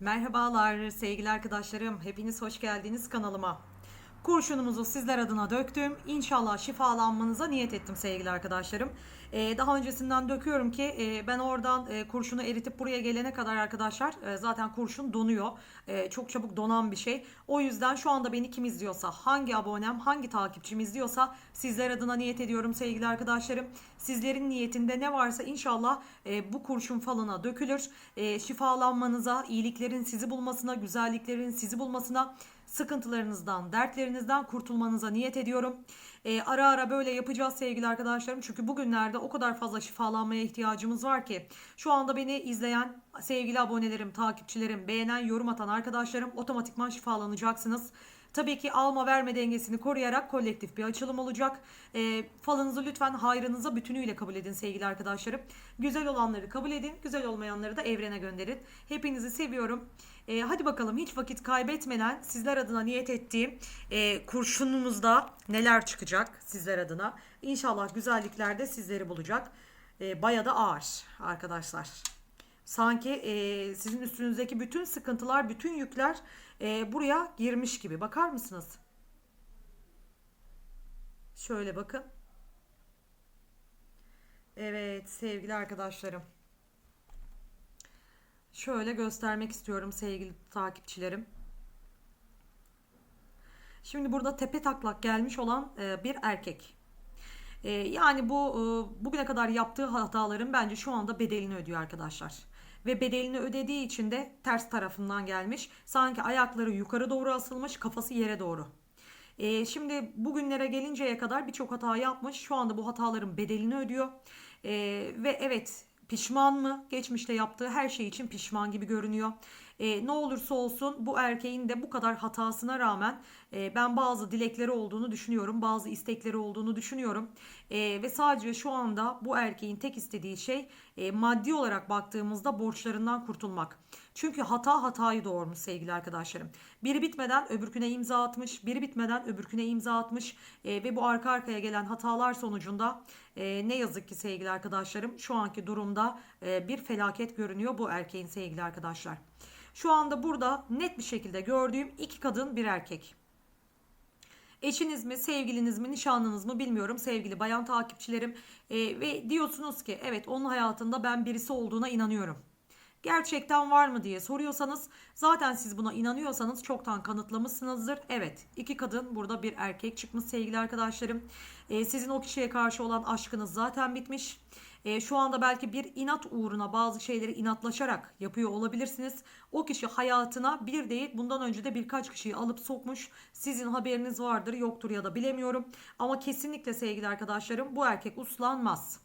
Merhabalar sevgili arkadaşlarım. Hepiniz hoş geldiniz kanalıma. Kurşunumuzu sizler adına döktüm. İnşallah şifalanmanıza niyet ettim sevgili arkadaşlarım. Ee, daha öncesinden döküyorum ki e, ben oradan e, kurşunu eritip buraya gelene kadar arkadaşlar e, zaten kurşun donuyor. Çok çabuk donan bir şey. O yüzden şu anda beni kim izliyorsa, hangi abonem, hangi takipçim izliyorsa sizler adına niyet ediyorum sevgili arkadaşlarım. Sizlerin niyetinde ne varsa inşallah bu kurşun falına dökülür. E, şifalanmanıza, iyiliklerin sizi bulmasına, güzelliklerin sizi bulmasına sıkıntılarınızdan, dertlerinizden kurtulmanıza niyet ediyorum. Ee, ara ara böyle yapacağız sevgili arkadaşlarım. Çünkü bugünlerde o kadar fazla şifalanmaya ihtiyacımız var ki. Şu anda beni izleyen sevgili abonelerim, takipçilerim, beğenen, yorum atan arkadaşlarım otomatikman şifalanacaksınız. Tabii ki alma verme dengesini koruyarak kolektif bir açılım olacak. E, falınızı lütfen hayrınıza bütünüyle kabul edin sevgili arkadaşlarım. Güzel olanları kabul edin, güzel olmayanları da evrene gönderin. Hepinizi seviyorum. E, hadi bakalım hiç vakit kaybetmeden sizler adına niyet ettiğim e, kurşunumuzda neler çıkacak sizler adına. İnşallah güzellikler de sizleri bulacak. E, Baya da ağır arkadaşlar. Sanki e, sizin üstünüzdeki bütün sıkıntılar, bütün yükler e, buraya girmiş gibi. Bakar mısınız? Şöyle bakın. Evet sevgili arkadaşlarım. Şöyle göstermek istiyorum sevgili takipçilerim. Şimdi burada tepe taklak gelmiş olan e, bir erkek. E, yani bu e, bugüne kadar yaptığı hataların bence şu anda bedelini ödüyor arkadaşlar. Ve bedelini ödediği için de ters tarafından gelmiş. Sanki ayakları yukarı doğru asılmış, kafası yere doğru. Şimdi bugünlere gelinceye kadar birçok hata yapmış. Şu anda bu hataların bedelini ödüyor. Ve evet pişman mı? Geçmişte yaptığı her şey için pişman gibi görünüyor. E, ne olursa olsun bu erkeğin de bu kadar hatasına rağmen e, ben bazı dilekleri olduğunu düşünüyorum. Bazı istekleri olduğunu düşünüyorum. E, ve sadece şu anda bu erkeğin tek istediği şey e, maddi olarak baktığımızda borçlarından kurtulmak. Çünkü hata hatayı doğurmuş sevgili arkadaşlarım. Biri bitmeden öbürküne imza atmış, biri bitmeden öbürküne imza atmış e, ve bu arka arkaya gelen hatalar sonucunda e, ne yazık ki sevgili arkadaşlarım şu anki durumda e, bir felaket görünüyor bu erkeğin sevgili arkadaşlar. Şu anda burada net bir şekilde gördüğüm iki kadın bir erkek. Eşiniz mi, sevgiliniz mi, nişanlınız mı bilmiyorum sevgili bayan takipçilerim. E, ve diyorsunuz ki evet onun hayatında ben birisi olduğuna inanıyorum. Gerçekten var mı diye soruyorsanız zaten siz buna inanıyorsanız çoktan kanıtlamışsınızdır. Evet iki kadın burada bir erkek çıkmış sevgili arkadaşlarım. E, sizin o kişiye karşı olan aşkınız zaten bitmiş. E, şu anda belki bir inat uğruna bazı şeyleri inatlaşarak yapıyor olabilirsiniz. O kişi hayatına bir değil bundan önce de birkaç kişiyi alıp sokmuş. Sizin haberiniz vardır yoktur ya da bilemiyorum. Ama kesinlikle sevgili arkadaşlarım bu erkek uslanmaz.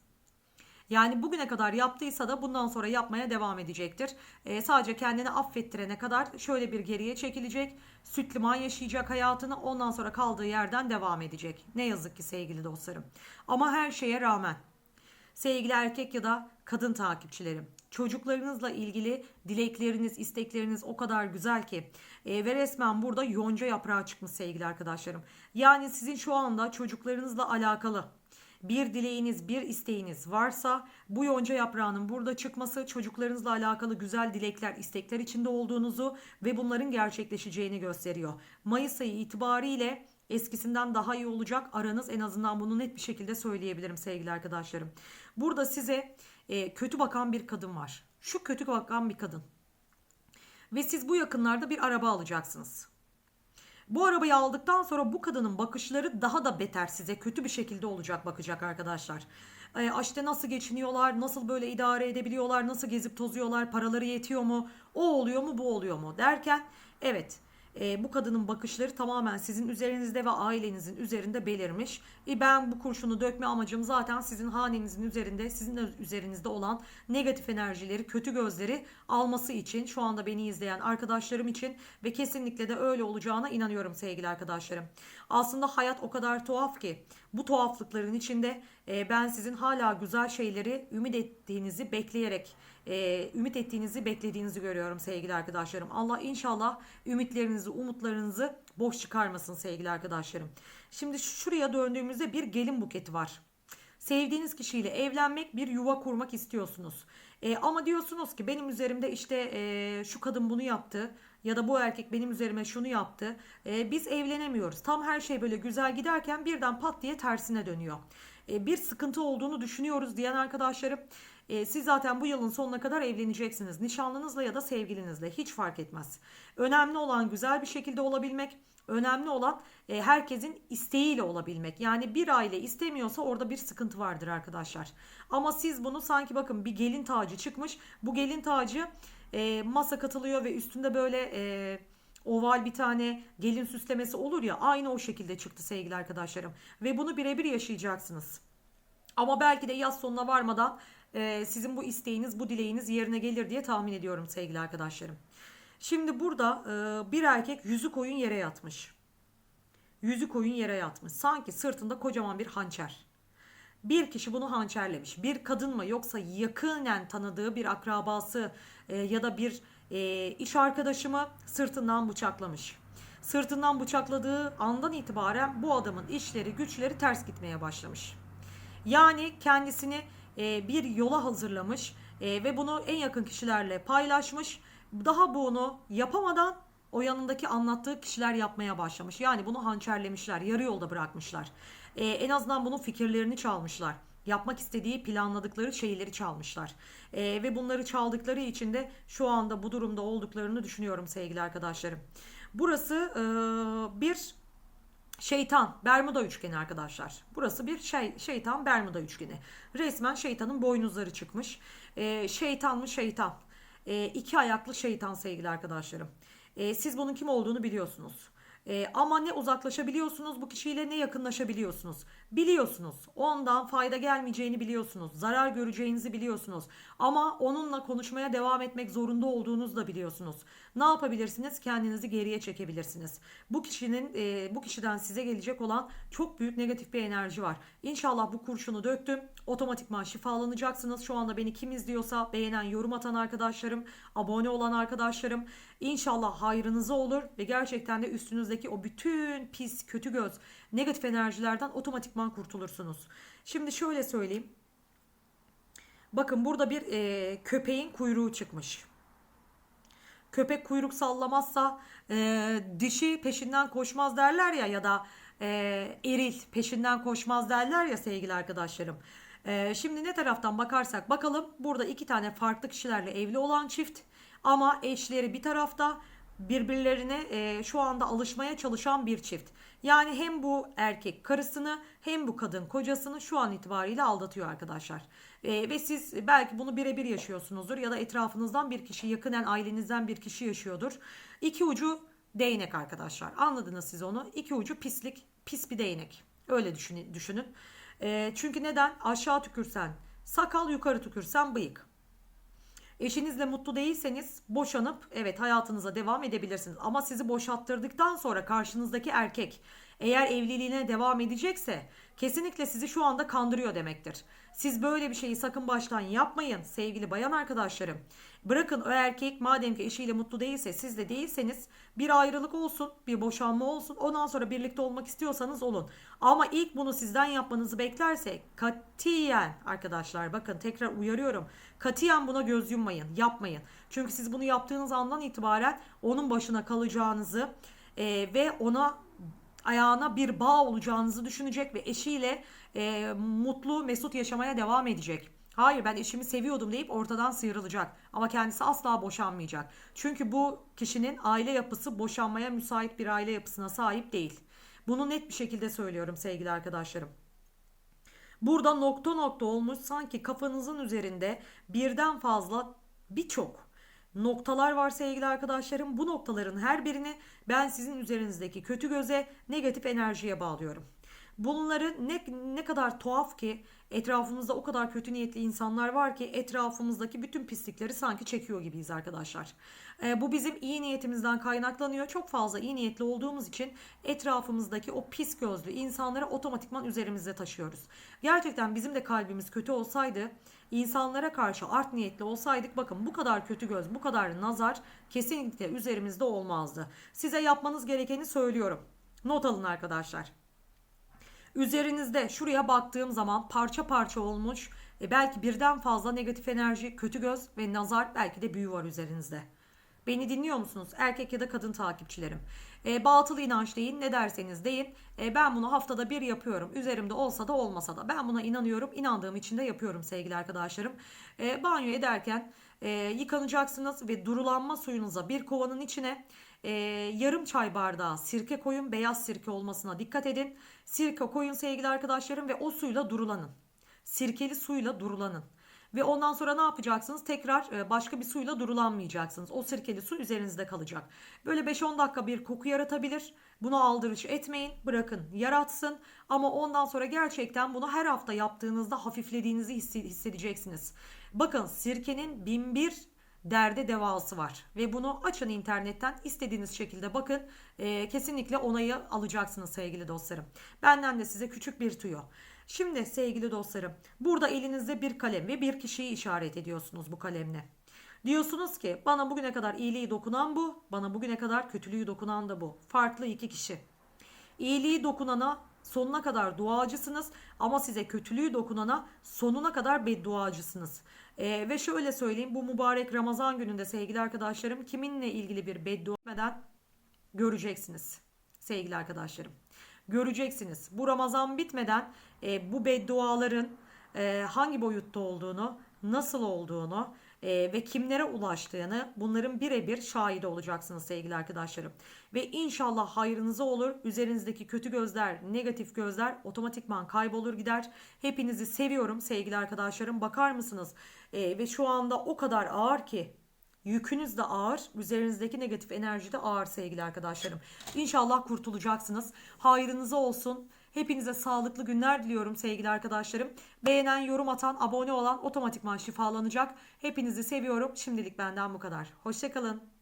Yani bugüne kadar yaptıysa da bundan sonra yapmaya devam edecektir. E, sadece kendini affettirene kadar şöyle bir geriye çekilecek. Süt liman yaşayacak hayatını ondan sonra kaldığı yerden devam edecek. Ne yazık ki sevgili dostlarım. Ama her şeye rağmen sevgili erkek ya da kadın takipçilerim. Çocuklarınızla ilgili dilekleriniz, istekleriniz o kadar güzel ki e, ve resmen burada yonca yaprağı çıkmış sevgili arkadaşlarım. Yani sizin şu anda çocuklarınızla alakalı bir dileğiniz, bir isteğiniz varsa bu yonca yaprağının burada çıkması çocuklarınızla alakalı güzel dilekler, istekler içinde olduğunuzu ve bunların gerçekleşeceğini gösteriyor. Mayıs ayı itibariyle eskisinden daha iyi olacak aranız en azından bunu net bir şekilde söyleyebilirim sevgili arkadaşlarım. Burada size e, kötü bakan bir kadın var. Şu kötü bakan bir kadın. Ve siz bu yakınlarda bir araba alacaksınız. Bu arabayı aldıktan sonra bu kadının bakışları daha da beter size kötü bir şekilde olacak bakacak arkadaşlar. E, işte nasıl geçiniyorlar, nasıl böyle idare edebiliyorlar, nasıl gezip tozuyorlar, paraları yetiyor mu, o oluyor mu, bu oluyor mu derken evet e, bu kadının bakışları tamamen sizin üzerinizde ve ailenizin üzerinde belirmiş. E, ben bu kurşunu dökme amacım zaten sizin hanenizin üzerinde, sizin üzerinizde olan negatif enerjileri, kötü gözleri alması için şu anda beni izleyen arkadaşlarım için ve kesinlikle de öyle olacağına inanıyorum sevgili arkadaşlarım. Aslında hayat o kadar tuhaf ki bu tuhaflıkların içinde e, ben sizin hala güzel şeyleri ümit ettiğinizi bekleyerek e, ümit ettiğinizi beklediğinizi görüyorum sevgili arkadaşlarım. Allah inşallah ümitlerinizi umutlarınızı boş çıkarmasın sevgili arkadaşlarım. Şimdi şuraya döndüğümüzde bir gelin buketi var. Sevdiğiniz kişiyle evlenmek, bir yuva kurmak istiyorsunuz. E, ama diyorsunuz ki benim üzerimde işte e, şu kadın bunu yaptı ya da bu erkek benim üzerime şunu yaptı. E, biz evlenemiyoruz. Tam her şey böyle güzel giderken birden pat diye tersine dönüyor. E, bir sıkıntı olduğunu düşünüyoruz diyen arkadaşlarım. E, siz zaten bu yılın sonuna kadar evleneceksiniz. Nişanlınızla ya da sevgilinizle hiç fark etmez. Önemli olan güzel bir şekilde olabilmek. Önemli olan e, herkesin isteğiyle olabilmek. Yani bir aile istemiyorsa orada bir sıkıntı vardır arkadaşlar. Ama siz bunu sanki bakın bir gelin tacı çıkmış. Bu gelin tacı e, masa katılıyor ve üstünde böyle e, oval bir tane gelin süslemesi olur ya aynı o şekilde çıktı sevgili arkadaşlarım. Ve bunu birebir yaşayacaksınız. Ama belki de yaz sonuna varmadan e, sizin bu isteğiniz, bu dileğiniz yerine gelir diye tahmin ediyorum sevgili arkadaşlarım. Şimdi burada e, bir erkek yüzü koyun yere yatmış. Yüzü koyun yere yatmış. Sanki sırtında kocaman bir hançer. Bir kişi bunu hançerlemiş. Bir kadın mı yoksa yakinen tanıdığı bir akrabası e, ya da bir e, iş arkadaşı mı sırtından bıçaklamış. Sırtından bıçakladığı andan itibaren bu adamın işleri güçleri ters gitmeye başlamış. Yani kendisini e, bir yola hazırlamış e, ve bunu en yakın kişilerle paylaşmış. Daha bunu yapamadan o yanındaki anlattığı kişiler yapmaya başlamış. Yani bunu hançerlemişler, yarı yolda bırakmışlar. E, en azından bunun fikirlerini çalmışlar. Yapmak istediği planladıkları şeyleri çalmışlar. E, ve bunları çaldıkları için de şu anda bu durumda olduklarını düşünüyorum sevgili arkadaşlarım. Burası e, bir Şeytan, Bermuda üçgeni arkadaşlar. Burası bir şey, şeytan Bermuda üçgeni. Resmen şeytanın boynuzları çıkmış. Ee, şeytan mı şeytan? Ee, iki ayaklı şeytan sevgili arkadaşlarım. Ee, siz bunun kim olduğunu biliyorsunuz. Ee, ama ne uzaklaşabiliyorsunuz bu kişiyle ne yakınlaşabiliyorsunuz. Biliyorsunuz. Ondan fayda gelmeyeceğini biliyorsunuz. Zarar göreceğinizi biliyorsunuz. Ama onunla konuşmaya devam etmek zorunda olduğunuzu da biliyorsunuz. Ne yapabilirsiniz? Kendinizi geriye çekebilirsiniz. Bu kişinin e, bu kişiden size gelecek olan çok büyük negatif bir enerji var. İnşallah bu kurşunu döktüm. Otomatikman şifalanacaksınız. Şu anda beni kim izliyorsa beğenen, yorum atan arkadaşlarım, abone olan arkadaşlarım İnşallah hayrınıza olur ve gerçekten de üstünüzdeki o bütün pis, kötü göz, negatif enerjilerden otomatikman kurtulursunuz. Şimdi şöyle söyleyeyim. Bakın burada bir e, köpeğin kuyruğu çıkmış. Köpek kuyruk sallamazsa e, dişi peşinden koşmaz derler ya ya da e, eril peşinden koşmaz derler ya sevgili arkadaşlarım. E, şimdi ne taraftan bakarsak bakalım burada iki tane farklı kişilerle evli olan çift ama eşleri bir tarafta birbirlerine e, şu anda alışmaya çalışan bir çift. Yani hem bu erkek karısını hem bu kadın kocasını şu an itibariyle aldatıyor arkadaşlar. E, ve siz belki bunu birebir yaşıyorsunuzdur ya da etrafınızdan bir kişi yakınen ailenizden bir kişi yaşıyordur. İki ucu değnek arkadaşlar. Anladınız siz onu. İki ucu pislik, pis bir değnek. Öyle düşünün. düşünün. E, çünkü neden? Aşağı tükürsen sakal, yukarı tükürsen bıyık. Eşinizle mutlu değilseniz boşanıp evet hayatınıza devam edebilirsiniz. Ama sizi boşalttırdıktan sonra karşınızdaki erkek eğer evliliğine devam edecekse kesinlikle sizi şu anda kandırıyor demektir. Siz böyle bir şeyi sakın baştan yapmayın sevgili bayan arkadaşlarım. Bırakın o erkek madem ki eşiyle mutlu değilse siz de değilseniz bir ayrılık olsun, bir boşanma olsun. Ondan sonra birlikte olmak istiyorsanız olun. Ama ilk bunu sizden yapmanızı beklerse katiyen arkadaşlar bakın tekrar uyarıyorum. Katiyen buna göz yummayın, yapmayın. Çünkü siz bunu yaptığınız andan itibaren onun başına kalacağınızı e, ve ona ayağına bir bağ olacağınızı düşünecek ve eşiyle e, mutlu mesut yaşamaya devam edecek. Hayır ben eşimi seviyordum deyip ortadan sıyrılacak. Ama kendisi asla boşanmayacak. Çünkü bu kişinin aile yapısı boşanmaya müsait bir aile yapısına sahip değil. Bunu net bir şekilde söylüyorum sevgili arkadaşlarım. Burada nokta nokta olmuş sanki kafanızın üzerinde birden fazla birçok noktalar var sevgili arkadaşlarım. Bu noktaların her birini ben sizin üzerinizdeki kötü göze, negatif enerjiye bağlıyorum. Bunları ne, ne kadar tuhaf ki etrafımızda o kadar kötü niyetli insanlar var ki etrafımızdaki bütün pislikleri sanki çekiyor gibiyiz arkadaşlar. E, bu bizim iyi niyetimizden kaynaklanıyor. Çok fazla iyi niyetli olduğumuz için etrafımızdaki o pis gözlü insanları otomatikman üzerimizde taşıyoruz. Gerçekten bizim de kalbimiz kötü olsaydı insanlara karşı art niyetli olsaydık bakın bu kadar kötü göz, bu kadar nazar kesinlikle üzerimizde olmazdı. Size yapmanız gerekeni söylüyorum. Not alın arkadaşlar. Üzerinizde şuraya baktığım zaman parça parça olmuş e, belki birden fazla negatif enerji, kötü göz ve nazar belki de büyü var üzerinizde. Beni dinliyor musunuz? Erkek ya da kadın takipçilerim. E, batıl inanç deyin ne derseniz deyin. E, ben bunu haftada bir yapıyorum. Üzerimde olsa da olmasa da. Ben buna inanıyorum. İnandığım için de yapıyorum sevgili arkadaşlarım. E, banyo ederken e, yıkanacaksınız ve durulanma suyunuza bir kovanın içine e, yarım çay bardağı sirke koyun. Beyaz sirke olmasına dikkat edin. Sirke koyun sevgili arkadaşlarım ve o suyla durulanın. Sirkeli suyla durulanın. Ve ondan sonra ne yapacaksınız? Tekrar e, başka bir suyla durulanmayacaksınız. O sirkeli su üzerinizde kalacak. Böyle 5-10 dakika bir koku yaratabilir. Bunu aldırış etmeyin. Bırakın yaratsın. Ama ondan sonra gerçekten bunu her hafta yaptığınızda hafiflediğinizi hissedeceksiniz. Bakın sirkenin bin bir derde devası var. Ve bunu açın internetten istediğiniz şekilde bakın. E, kesinlikle onayı alacaksınız sevgili dostlarım. Benden de size küçük bir tüyo. Şimdi sevgili dostlarım burada elinizde bir kalem ve bir kişiyi işaret ediyorsunuz bu kalemle. Diyorsunuz ki bana bugüne kadar iyiliği dokunan bu, bana bugüne kadar kötülüğü dokunan da bu. Farklı iki kişi. İyiliği dokunana sonuna kadar duacısınız ama size kötülüğü dokunana sonuna kadar bedduacısınız. Ee, ve şöyle söyleyeyim bu mübarek Ramazan gününde sevgili arkadaşlarım kiminle ilgili bir beddua etmeden göreceksiniz sevgili arkadaşlarım. Göreceksiniz. Bu Ramazan bitmeden e, bu bedduaların e, hangi boyutta olduğunu, nasıl olduğunu e, ve kimlere ulaştığını bunların birebir şahidi olacaksınız sevgili arkadaşlarım. Ve inşallah hayrınıza olur. Üzerinizdeki kötü gözler, negatif gözler otomatikman kaybolur gider. Hepinizi seviyorum sevgili arkadaşlarım. Bakar mısınız? E, ve şu anda o kadar ağır ki Yükünüz de ağır, üzerinizdeki negatif enerji de ağır sevgili arkadaşlarım. İnşallah kurtulacaksınız. Hayrınıza olsun. Hepinize sağlıklı günler diliyorum sevgili arkadaşlarım. Beğenen, yorum atan, abone olan otomatikman şifalanacak. Hepinizi seviyorum. Şimdilik benden bu kadar. Hoşçakalın.